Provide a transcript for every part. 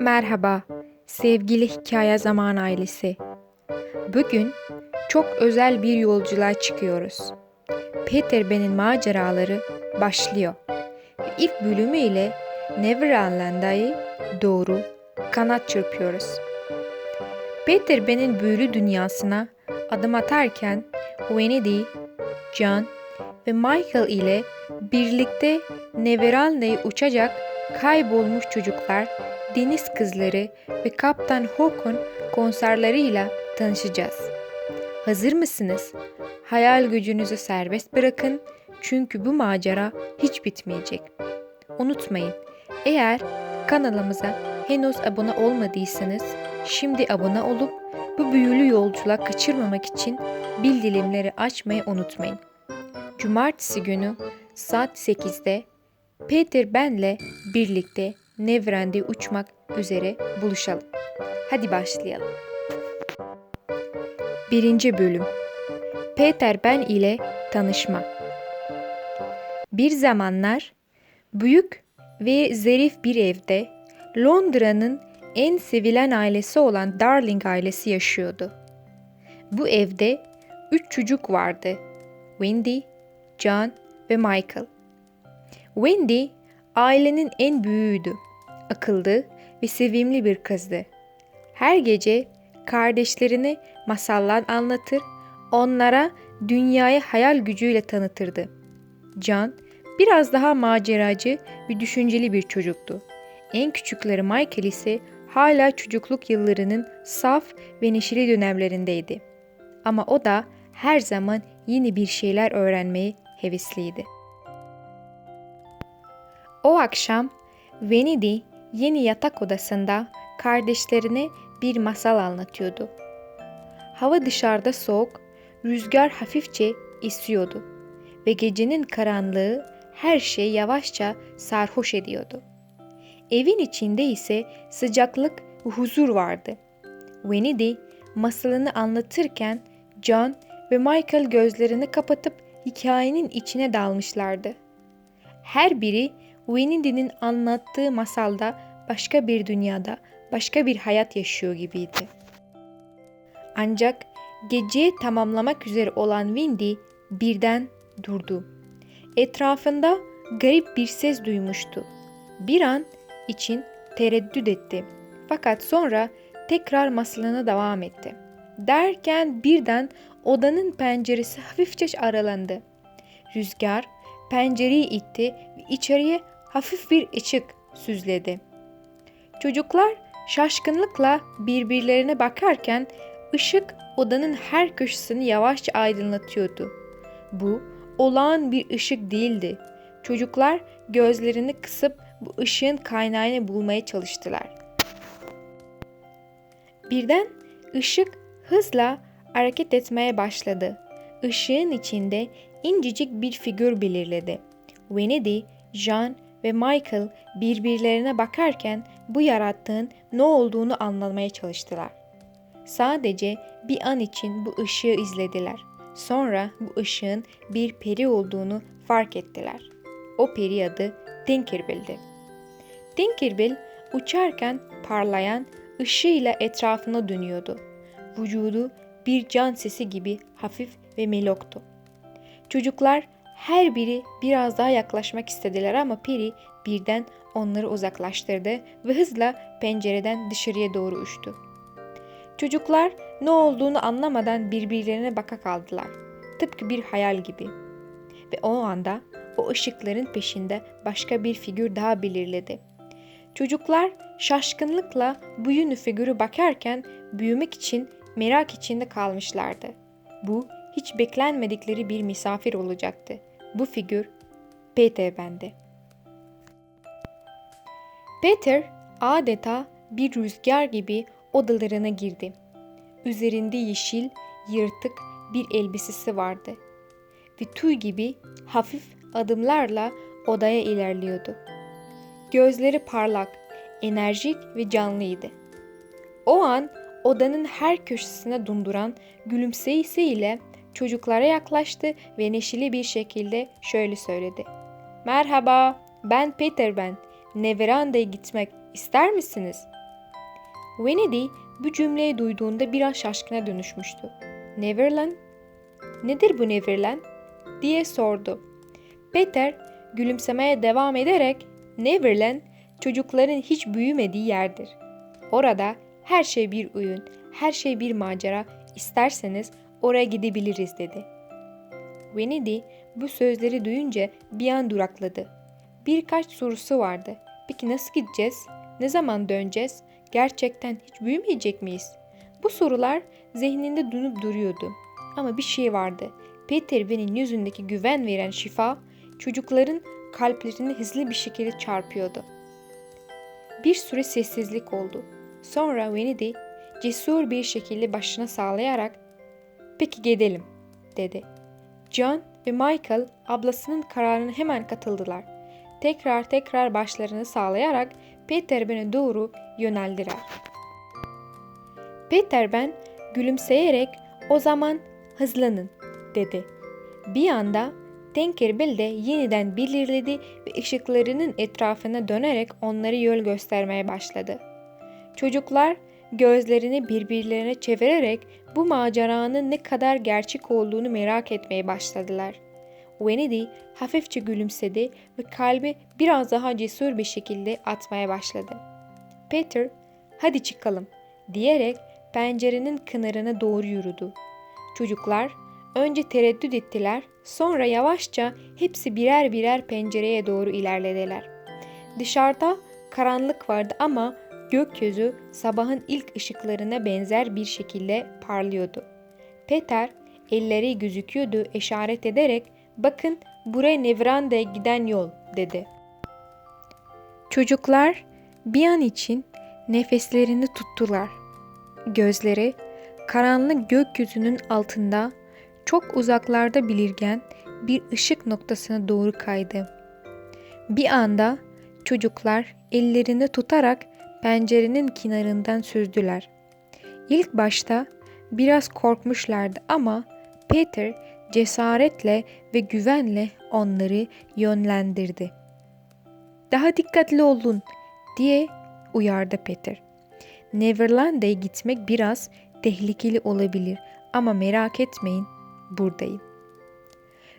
Merhaba, sevgili Hikaye Zaman ailesi. Bugün çok özel bir yolculuğa çıkıyoruz. Peter Ben'in maceraları başlıyor. İlk bölümüyle Neverland'a doğru kanat çırpıyoruz. Peter Ben'in büyülü dünyasına adım atarken Wendy, John ve Michael ile birlikte Neverland'a uçacak kaybolmuş çocuklar, deniz kızları ve Kaptan Hook'un konserleriyle tanışacağız. Hazır mısınız? Hayal gücünüzü serbest bırakın çünkü bu macera hiç bitmeyecek. Unutmayın, eğer kanalımıza henüz abone olmadıysanız şimdi abone olup bu büyülü yolculuğa kaçırmamak için bildirimleri açmayı unutmayın. Cumartesi günü saat 8'de Peter Ben'le birlikte Neverend'e uçmak üzere buluşalım. Hadi başlayalım. Birinci bölüm Peter Ben ile tanışma. Bir zamanlar büyük ve zarif bir evde Londra'nın en sevilen ailesi olan Darling ailesi yaşıyordu. Bu evde üç çocuk vardı. Wendy, John ve Michael. Wendy ailenin en büyüğüydü. Akıllı ve sevimli bir kızdı. Her gece kardeşlerine masallar anlatır, onlara dünyayı hayal gücüyle tanıtırdı. John biraz daha maceracı ve düşünceli bir çocuktu. En küçükleri Michael ise hala çocukluk yıllarının saf ve neşeli dönemlerindeydi. Ama o da her zaman yeni bir şeyler öğrenmeye hevesliydi. O akşam Wendy yeni yatak odasında kardeşlerine bir masal anlatıyordu. Hava dışarıda soğuk, rüzgar hafifçe esiyordu ve gecenin karanlığı her şeyi yavaşça sarhoş ediyordu. Evin içinde ise sıcaklık ve huzur vardı. Wendy masalını anlatırken John ve Michael gözlerini kapatıp hikayenin içine dalmışlardı. Her biri Wendy'nin anlattığı masalda başka bir dünyada, başka bir hayat yaşıyor gibiydi. Ancak geceyi tamamlamak üzere olan Wendy birden durdu. Etrafında garip bir ses duymuştu. Bir an için tereddüt etti. Fakat sonra tekrar masalına devam etti. Derken birden odanın penceresi hafifçe aralandı. Rüzgar pencereyi itti ve içeriye hafif bir ışık süzledi. Çocuklar şaşkınlıkla birbirlerine bakarken ışık odanın her köşesini yavaşça aydınlatıyordu. Bu olağan bir ışık değildi. Çocuklar gözlerini kısıp bu ışığın kaynağını bulmaya çalıştılar. Birden ışık hızla hareket etmeye başladı. Işığın içinde incecik bir figür belirledi. Wendy, Jean ve Michael birbirlerine bakarken bu yarattığın ne olduğunu anlamaya çalıştılar. Sadece bir an için bu ışığı izlediler. Sonra bu ışığın bir peri olduğunu fark ettiler. O peri adı Tinkerbell'di. Tinkerbell uçarken parlayan ışığıyla etrafına dönüyordu. Vücudu bir can sesi gibi hafif ve meloktu. Çocuklar her biri biraz daha yaklaşmak istediler ama Peri birden onları uzaklaştırdı ve hızla pencereden dışarıya doğru uçtu. Çocuklar ne olduğunu anlamadan birbirlerine baka kaldılar. Tıpkı bir hayal gibi. Ve o anda o ışıkların peşinde başka bir figür daha belirledi. Çocuklar şaşkınlıkla bu yünlü figürü bakarken büyümek için merak içinde kalmışlardı. Bu hiç beklenmedikleri bir misafir olacaktı. Bu figür Peter bendi. Peter adeta bir rüzgar gibi odalarına girdi. Üzerinde yeşil, yırtık bir elbisesi vardı ve tüy gibi hafif adımlarla odaya ilerliyordu. Gözleri parlak, enerjik ve canlıydı. O an odanın her köşesine dunduran gülümseyisiyle çocuklara yaklaştı ve neşeli bir şekilde şöyle söyledi. Merhaba, ben Peter ben. Neveranda'ya gitmek İster misiniz? Wendy bu cümleyi duyduğunda biraz şaşkına dönüşmüştü. Neverland? Nedir bu Neverland? diye sordu. Peter gülümsemeye devam ederek Neverland çocukların hiç büyümediği yerdir. Orada her şey bir oyun, her şey bir macera. İsterseniz oraya gidebiliriz dedi. Wendy bu sözleri duyunca bir an durakladı. Birkaç sorusu vardı. Peki nasıl gideceğiz? Ne zaman döneceğiz? Gerçekten hiç büyümeyecek miyiz? Bu sorular zihninde dönüp duruyordu. Ama bir şey vardı. Peter Ben'in yüzündeki güven veren şifa çocukların kalplerini hızlı bir şekilde çarpıyordu. Bir süre sessizlik oldu. Sonra Wendy cesur bir şekilde başına sağlayarak ''Peki gidelim'' dedi. John ve Michael ablasının kararına hemen katıldılar. Tekrar tekrar başlarını sağlayarak Peter Ben'e doğru yöneldiler. Peter Ben gülümseyerek o zaman hızlanın dedi. Bir anda Tinkerbell de yeniden belirledi ve ışıklarının etrafına dönerek onları yol göstermeye başladı. Çocuklar gözlerini birbirlerine çevirerek bu maceranın ne kadar gerçek olduğunu merak etmeye başladılar. Wendy hafifçe gülümsedi ve kalbi biraz daha cesur bir şekilde atmaya başladı. Peter, hadi çıkalım diyerek pencerenin kenarına doğru yürüdü. Çocuklar önce tereddüt ettiler, sonra yavaşça hepsi birer birer pencereye doğru ilerlediler. Dışarıda karanlık vardı ama gökyüzü sabahın ilk ışıklarına benzer bir şekilde parlıyordu. Peter elleri gözüküyordu işaret ederek bakın buraya Nevranda'ya giden yol dedi. Çocuklar bir an için nefeslerini tuttular. Gözleri karanlık gökyüzünün altında çok uzaklarda belirgen bir ışık noktasına doğru kaydı. Bir anda çocuklar ellerini tutarak pencerenin kenarından süzdüler. İlk başta biraz korkmuşlardı ama Peter cesaretle ve güvenle onları yönlendirdi. Daha dikkatli olun diye uyardı Peter. Neverland'e gitmek biraz tehlikeli olabilir ama merak etmeyin buradayım.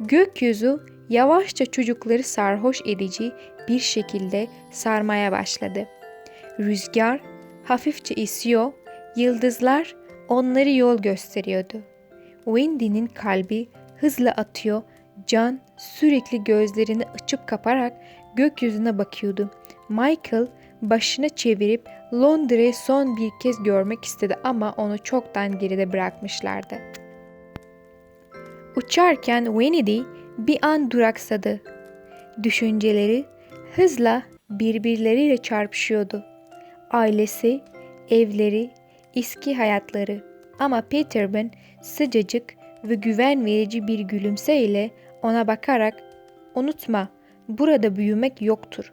Gökyüzü yavaşça çocukları sarhoş edici bir şekilde sarmaya başladı. Rüzgar hafifçe esiyor, yıldızlar onları yol gösteriyordu. Wendy'nin kalbi hızla atıyor, Can sürekli gözlerini açıp kaparak gökyüzüne bakıyordu. Michael başını çevirip Londra'yı son bir kez görmek istedi ama onu çoktan geride bırakmışlardı. Uçarken Wendy bir an duraksadı. Düşünceleri hızla birbirleriyle çarpışıyordu. Ailesi, evleri, eski hayatları ama Peterman sıcacık ve güven verici bir gülümseyle ona bakarak unutma burada büyümek yoktur.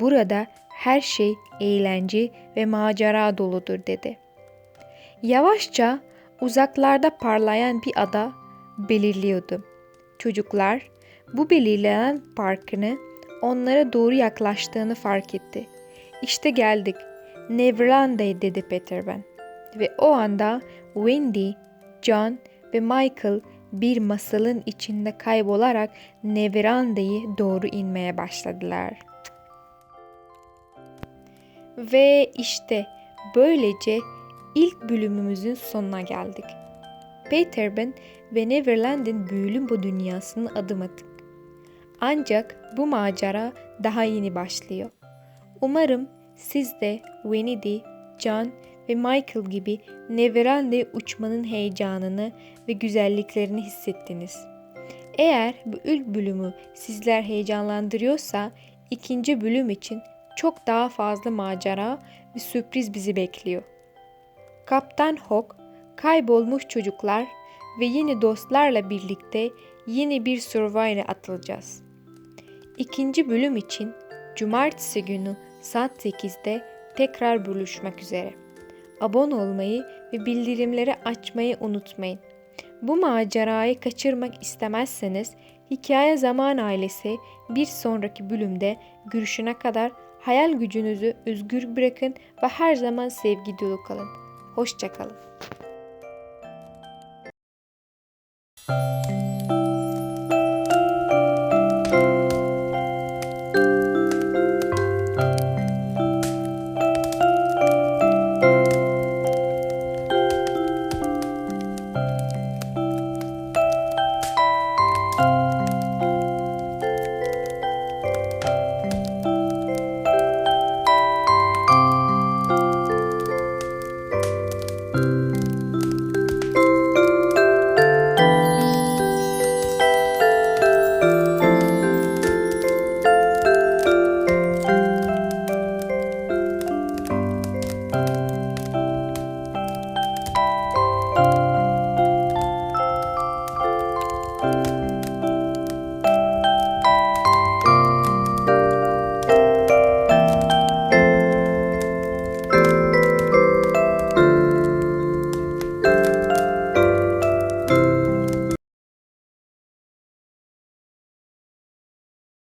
Burada her şey eğlence ve macera doludur dedi. Yavaşça uzaklarda parlayan bir ada belirliyordu. Çocuklar bu belirlenen parkını onlara doğru yaklaştığını fark etti. İşte geldik. Neverland'e dedi Peter Pan. Ve o anda Wendy, John ve Michael bir masalın içinde kaybolarak Neverlanda'yı doğru inmeye başladılar. Ve işte böylece ilk bölümümüzün sonuna geldik. Peter Pan ve Neverland'in büyülü bu dünyasına adım attık. Ancak bu macera daha yeni başlıyor. Umarım siz de Wendy, John ve Michael gibi Neverland'e uçmanın heyecanını ve güzelliklerini hissettiniz. Eğer bu ilk bölümü sizler heyecanlandırıyorsa ikinci bölüm için çok daha fazla macera ve sürpriz bizi bekliyor. Kaptan Hook, kaybolmuş çocuklar ve yeni dostlarla birlikte yeni bir survivor'a atılacağız. İkinci bölüm için cumartesi günü saat 8'de tekrar buluşmak üzere. Abone olmayı ve bildirimleri açmayı unutmayın. Bu macerayı kaçırmak istemezseniz Hikaye Zaman Ailesi bir sonraki bölümde görüşene kadar Hayal gücünüzü özgür bırakın ve her zaman sevgi dolu kalın. Hoşçakalın.